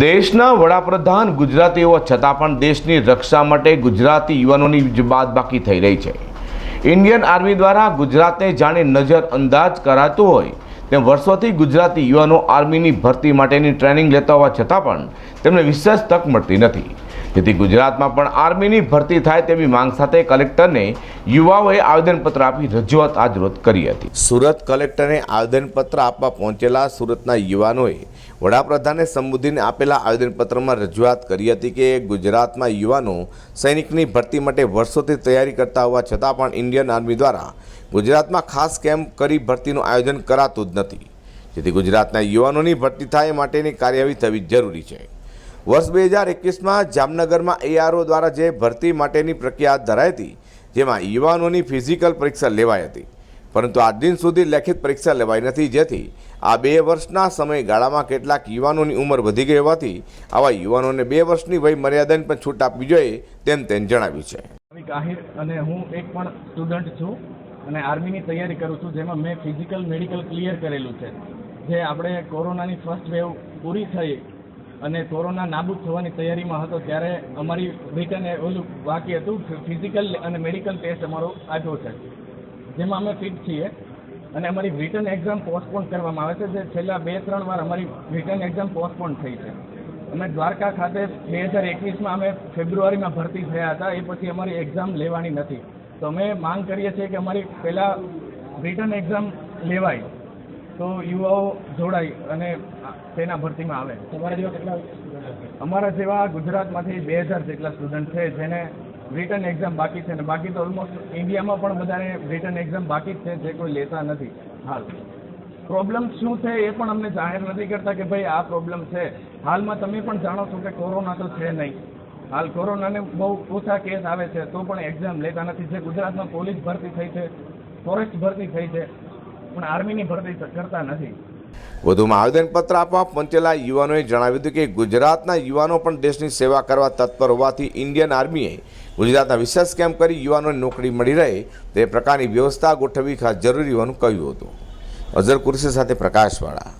દેશના વડાપ્રધાન ગુજરાતી હોવા છતાં પણ દેશની રક્ષા માટે ગુજરાતી યુવાનોની જ બાદબાકી થઈ રહી છે. ઇન્ડિયન આર્મી દ્વારા ગુજરાતને જાણે નજર અંદાજ કરાતું હોય તેમ વર્ષોથી ગુજરાતી યુવાનો આર્મીની ભરતી માટેની ટ્રેનિંગ લેતા હોવા છતાં પણ તેમને વિશેષ તક મળતી નથી. જેથી ગુજરાતમાં પણ આર્મીની ભરતી થાય તેવી માંગ સાથે કલેક્ટરને યુવાઓએ આવેદનપત્ર આપી રજૂઆત આજરોજ કરી હતી. સુરત કલેક્ટરને આવેદનપત્ર આપવા પહોંચેલા સુરતના યુવાનોએ વડાપ્રધાને સંબોધીને આપેલા આવેદનપત્રમાં રજૂઆત કરી હતી કે ગુજરાતમાં યુવાનો સૈનિકની ભરતી માટે વર્ષોથી તૈયારી કરતા હોવા છતાં પણ ઇન્ડિયન આર્મી દ્વારા ગુજરાતમાં ખાસ કેમ્પ કરી ભરતીનું આયોજન કરાતું જ નથી. જેથી ગુજરાતના યુવાનોની ભરતી થાય માટેની કાર્યવાહી થવી જરૂરી છે. વર્ષ બે હજાર એકવીસમાં જામનગરમાં એઆરઓ દ્વારા જે ભરતી માટેની પ્રક્રિયા ધરાઈ હતી, જેમાં યુવાનોની ફિઝિકલ પરીક્ષા લેવાઈ હતી. પરંતુ આજ દિન સુધી લેખિત પરીક્ષા લેવાઈ નથી. જેથી આ બે વર્ષના સમયગાળામાં કેટલાક યુવાનોની ઉંમર વધી ગઈ હોવાથી આવા યુવાનોને બે વર્ષની વય મર્યાદાની પણ છૂટ આપવી જોઈએ તેમ તેમ જણાવ્યું છે. આહિર અને હું એક પણ સ્ટુડન્ટ છું અને આર્મીની તૈયારી કરું છું, જેમાં મેં ફિઝિકલ મેડિકલ ક્લિયર કરેલું છે. જે આપણે કોરોનાની ફર્સ્ટ વેવ પૂરી થઈ અને કોરોના નાબૂદ થવાની તૈયારીમાં હતો, ત્યારે અમારી રિટર્ન ઓલું બાકી હતું ફિઝિકલ અને મેડિકલ ટેસ્ટ અમારો આપ્યો છે. જેમાં અમે ફિટ છીએ. અને અમારી રિટર્ન એક્ઝામ પોસ્ટપોન કરવામાં આવે છે. જે છેલ્લા બે ત્રણ વાર અમારી રિટર્ન એક્ઝામ પોસ્ટપોન થઈ છે. અમે દ્વારકા ખાતે બે હજાર એકવીસમાં અમે ફેબ્રુઆરીમાં ભરતી થયા હતા. એ પછી અમારી એક્ઝામ લેવાની નથી. તો અમે માંગ કરીએ છીએ કે અમારી પહેલાં રિટર્ન એક્ઝામ લેવાય. તો યુવાઓ જોડાય અને તેના ભરતીમાં આવે. તમારા જેવા કેટલા અમારા જેવા ગુજરાતમાંથી બે હજાર જેટલા સ્ટુડન્ટ છે જેને રિટર્ન એક્ઝામ બાકી છે અને બાકી તો ઓલમોસ્ટ ઇન્ડિયામાં પણ બધાને રિટર્ન એક્ઝામ બાકી જ છે, જે કોઈ લેતા નથી. હાલ. પ્રોબ્લેમ શું છે એ પણ અમને જાહેર નથી કરતા કે ભાઈ આ પ્રોબ્લેમ છે. હાલમાં તમે પણ જાણો છો કે કોરોના તો છે નહીં. હાલ કોરોનાને બહુ ઓછા કેસ આવે છે, તો પણ એક્ઝામ લેતા નથી. જે ગુજરાતમાં પોલીસ ભરતી થઈ છે ફોરેસ્ટ ભરતી થઈ છે, પણ આર્મીની ભરતી કરતા નથી. વધુમાં આવેદનપત્ર આપવા પહોંચેલા યુવાનોએ જણાવ્યું હતું કે ગુજરાતના યુવાનો પણ દેશની સેવા કરવા તત્પર હોવાથી ઇન્ડિયન આર્મીએ ગુજરાતના વિશેષ કેમ્પ કરી યુવાનોને નોકરી મળી રહે તે પ્રકારની વ્યવસ્થા ગોઠવવી ખાસ જરૂરી હોવાનું કહ્યું હતું. અઝર કુરશી સાથે પ્રકાશવાળા